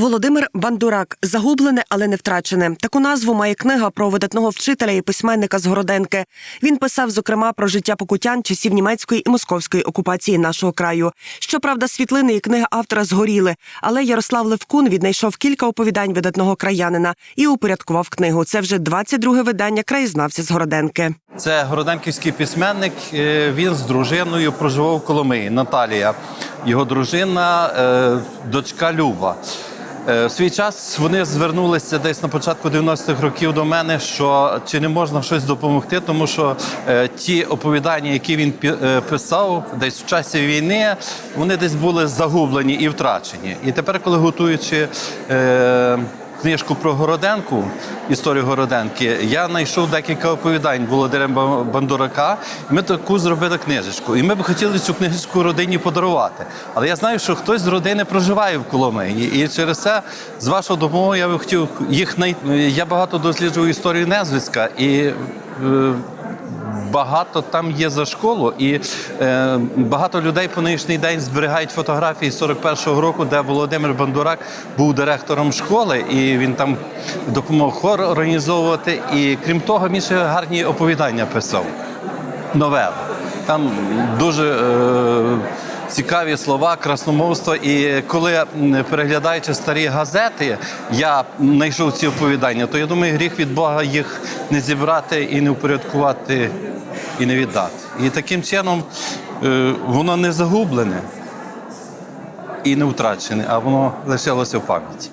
Володимир Бандурак загублене, але не втрачене. Таку назву має книга про видатного вчителя і письменника з Городенки. Він писав зокрема про життя покутян часів німецької і московської окупації нашого краю. Щоправда, світлини і книга автора згоріли, але Ярослав Левкун віднайшов кілька оповідань видатного краянина і упорядкував книгу. Це вже 22 видання краєзнавця з Городенки. Це городенківський письменник. е, Він з дружиною проживав в Коломиї. Наталія, його дружина, е, дочка Люба. Е, В свій час вони звернулися десь на початку 90-х років до мене, що чи не можна щось допомогти, тому що е, ті оповідання, які він е, писав десь в часі війни, вони десь були загублені і втрачені. І тепер, коли готуючи. Е, книжку про Городенку, історію Городенки, я знайшов декілька оповідань Володимира Бандурака. Ми таку зробили книжечку. І ми б хотіли цю книжечку родині подарувати. Але я знаю, що хтось з родини проживає в Коломиї. І через це, з вашого допомогою, я би хотів їх най... Я багато досліджую історію незвицька і. Багато там є за школу, і е, багато людей по нинішній день зберігають фотографії 41-го року, де Володимир Бандурак був директором школи, і він там допомог хор організовувати. І крім того, ще гарні оповідання писав. Новели. Там дуже е, цікаві слова, красномовство. І коли переглядаючи старі газети, я знайшов ці оповідання, то я думаю, гріх від Бога їх не зібрати і не упорядкувати і не віддати. І таким чином е, воно не загублене і не втрачене, а воно лишилося в пам'яті.